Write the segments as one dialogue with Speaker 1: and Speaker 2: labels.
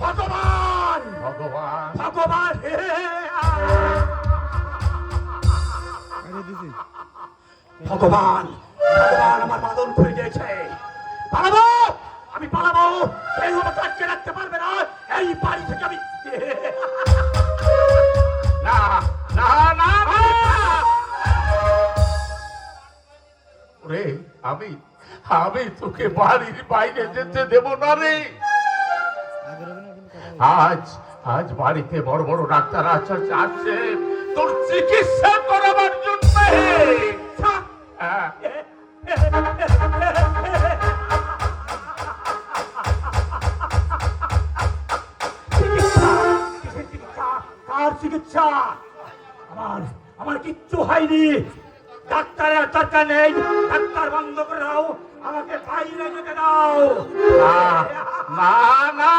Speaker 1: ভগবান!
Speaker 2: ভগবান।
Speaker 1: ভগবান হে ভগবান ভগবান আমার বাদন করে দিয়েছে। পালাবো! আমি পালাবো। এই আমাকে আটকে রাখতে পারবে না। এই বাড়ি থেকে আমি
Speaker 2: না না না না। রে আমি আমি তোকে বাড়ির বাইরে যেতে দেব না রে। আজ আজ বাড়িতে বড় বড় ডাক্তার আচার্য আসছে। তোর চিকিৎসা করাবার জন্য।
Speaker 1: চিকিৎসা? আমার আমার কিচ্ছু হয়নি। ডাক্তারের দরকার নেই। ডাক্তার বন্ধ করে দাও। আমাকে বাইরে যেতে দাও।
Speaker 2: না না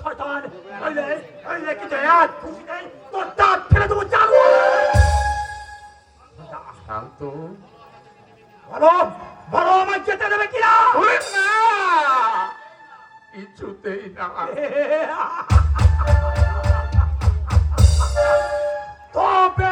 Speaker 1: শয়তান নইলে নইলে কিন্তু এক খুশি নেই তোর দাঁত ফেলে দেবো জানো
Speaker 2: শান্ত।
Speaker 1: বলো বলো আমার যেতে দেবে কিনা?
Speaker 2: না! কিছুতেই না।
Speaker 1: তবে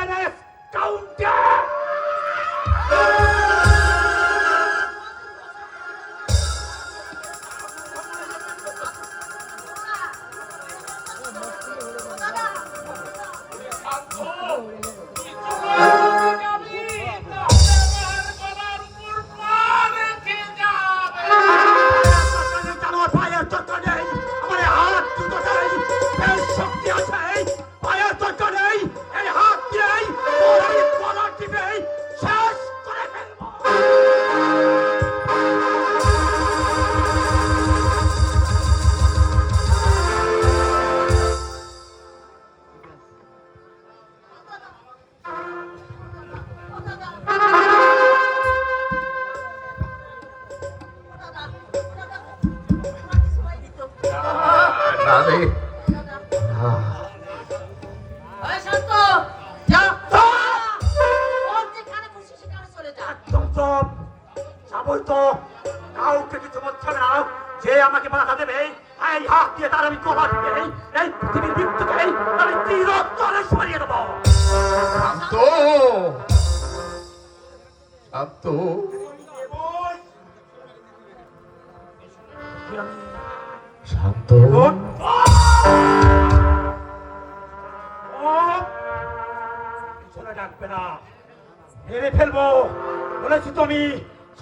Speaker 1: কাউকে কিছু বলছে না। যে আমাকে বাধা দেবে এই হাত দিয়ে তার আমি গলা এই পৃথিবীর মৃত্যুকে আমি চিরতরে সরিয়ে দেবো।
Speaker 2: শান্ত। শান্ত। শান্ত।
Speaker 1: মেরে ফেলব। বলেছি তুমি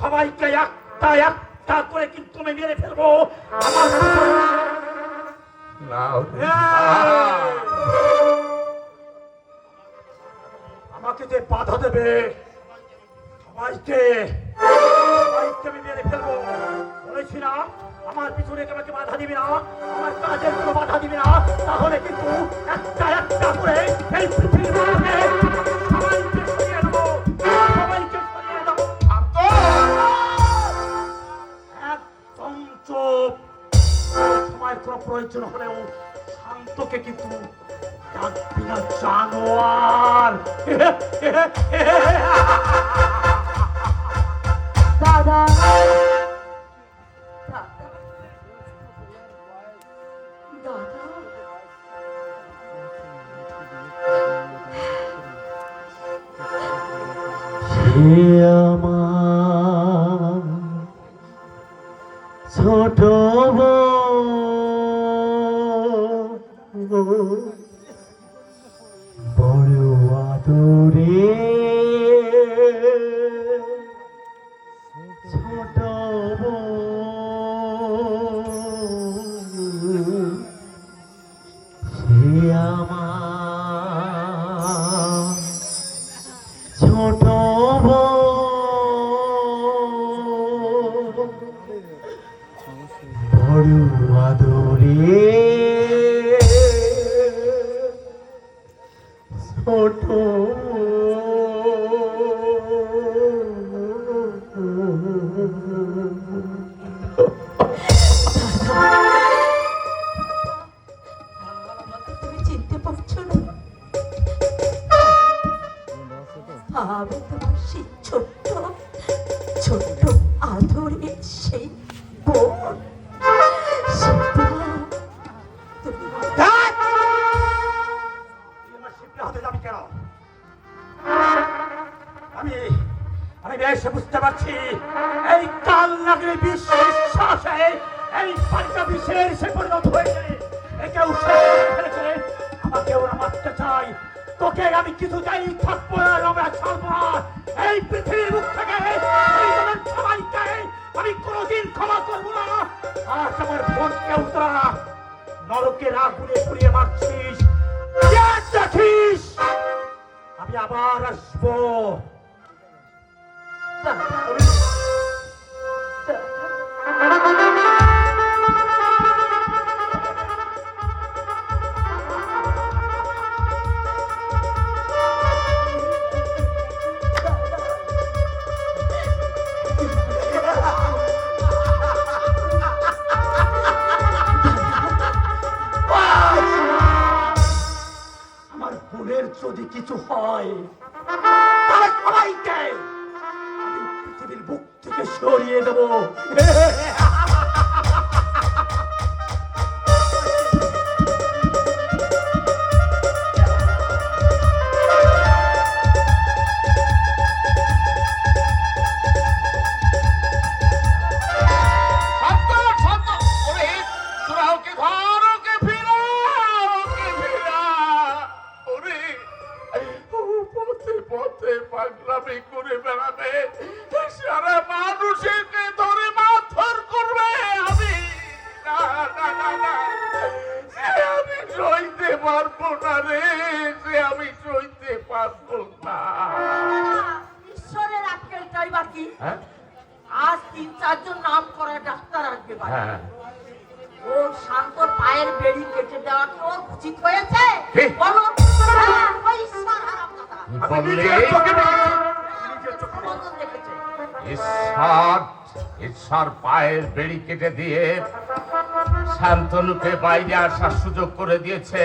Speaker 1: সবাইকে একটা একটা করে কিন্তু আমি মেরে ফেলব। আমার
Speaker 2: না
Speaker 1: আমাকে যে বাধা দেবে সবাইকে সবাইকে আমি মেরে ফেলব। বলেছি না আমার পিছনে তোমাকে বাধা দিবি না আমার কাজের কোনো বাধা দিবি না। তাহলে কিন্তু একটা একটা করে এই পৃথিবীর সময় কোনো প্রয়োজন হলেও শান্তকে কিন্তু ডাকবি না জানোয়ার।
Speaker 3: দাদা।
Speaker 4: ছোট
Speaker 3: পারছি।
Speaker 1: এই কাল লাগলে বিশ্বাসে এই বাড়িটা বিশ্বের সে পরিণত হয়েছে একে উঠে ফেলেছে আমাকে ওরা মারতে চাই তোকে আমি কিছু চাই থাকব না, রবে, ছাড়বো না। এই পৃথিবীর মুখ সরিয়ে দেবো।
Speaker 2: শান্ত শান্ত ওরে তোরা
Speaker 3: ডাক্তার আসবে বাড়ি।
Speaker 2: হ্যাঁ।
Speaker 3: ওর শান্তর পায়ের বেড়ি কেটে দেওয়া কি ওর উচিত হয়েছে। বলো হ্যাঁ,
Speaker 2: পায়ের বেড়ি কেটে দিয়ে শান্তনুকে বাইরে আসার সুযোগ করে দিয়েছে।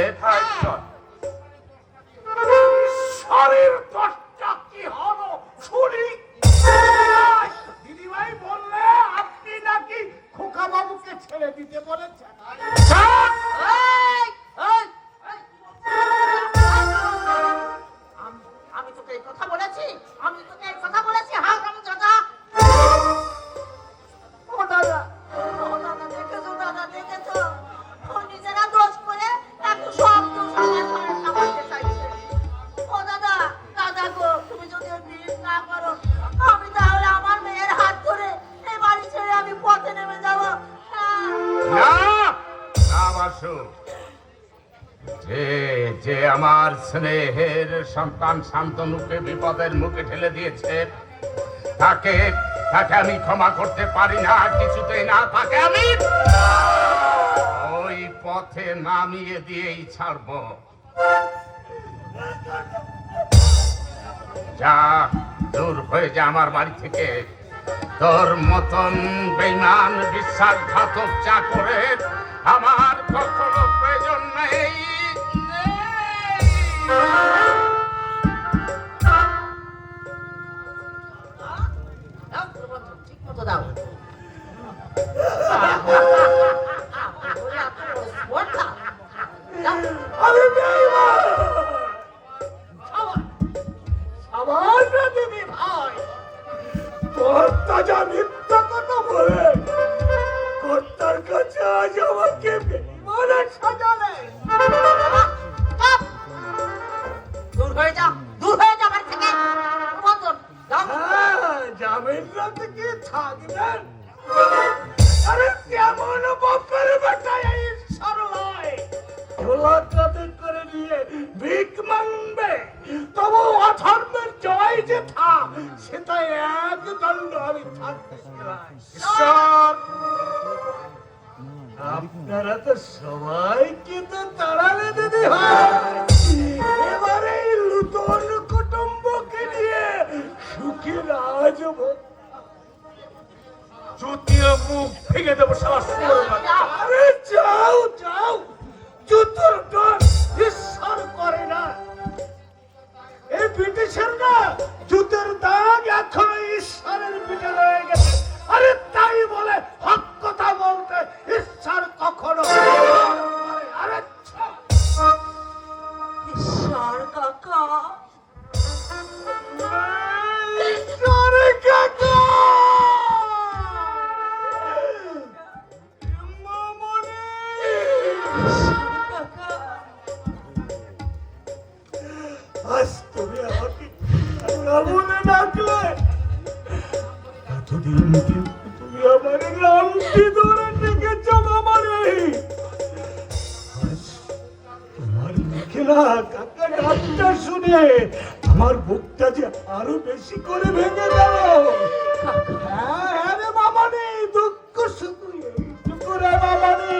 Speaker 2: স্নেহের সন্তান শান্তনুকে বিপদের মুখে ঠেলে দিয়েছে। তাকে তাকে আমি ক্ষমা করতে পারি না কিছুতেই না তাকে আমি ওই পথে নামিয়ে দিয়েই ছাড়বো। যা, দূর হয়ে যা আমার বাড়ি থেকে। তোর মতন বেইমান, বিশ্বাসঘাতক চা করে আমার
Speaker 1: তাজা মিথ্যা কথা বলে কর্তার কাছে আজ আমাকে বেঈমানের সাজালে।
Speaker 3: দূর হয়ে যা দূর হয়ে যা বাড়ি থেকে।
Speaker 1: জামিন রাতে কি থাকবেন? আরে কেমন বাপের বেটা এই ঈশ্বর লয় ঝোলাটাতে করে নিয়ে ভিক মাংবে তবু অধর্মের জয় যে থা সেটা এক দণ্ড আমি আপনারা তো সবাই কিন্তু তাড়ালে দিদি এবারে এই কুটুম্বকে নিয়ে সুখী রাজ জুতিয়ে মুখ ভেঙে দেবো সারা আরে যাও যাও জুতোর কিসের না জুতের দাগ এখনও ঈশ্বরের পিঠে রয়ে গেছে আরে তাই বলে হক কথা বলতে ঈশ্বর কখনো আরে ঈশ্বর কাকা শুনে আমার বুকটা যে আরও বেশি করে ভেঙে গেল। হ্যাঁ হ্যাঁ মামানি দুঃখ শুধু এইটুকু রে মামানি।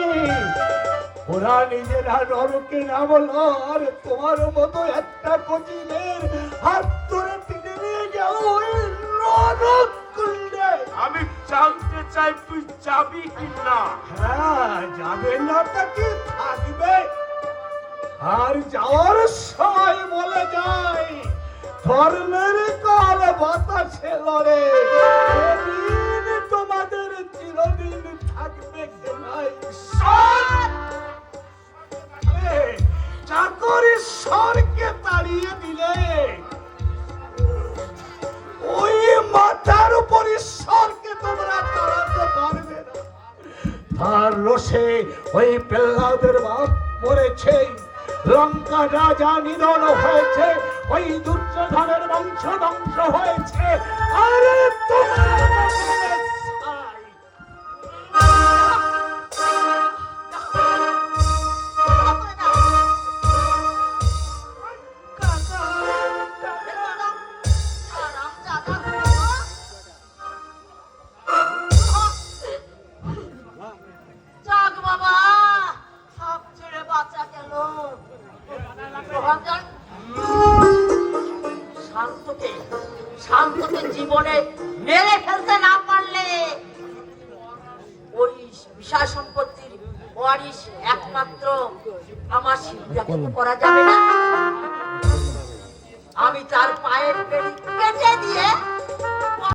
Speaker 1: ওরা নিজেরা নরকে নামল আর তোমার মতো একটা কচিনের হাত ধরে টেনে নিয়ে গেল ওই নরক
Speaker 2: আমি জানতে চাই তুই যাবি কি না
Speaker 1: হ্যাঁ যাবে না তা কি থাকবে? আর যাওয়ার সময় বলে যায় ধর্মের কাল বাতাসে লড়ে। তোমাদের চিরদিন থাকবে কেনাই রাজা নিধন হয়েছে ওই দুর্যোধনের বংশ ধ্বংস হয়েছে। আরে তোমার
Speaker 3: শান্তকে জীবনে মেরে ফেলতে না পারলে ওই বিশাল সম্পত্তির ওয়ারিশ একমাত্র আমার সিদ্ধান্ত করা যাবে না। আমি তার পায়ের পেড়ি কেটে দিয়ে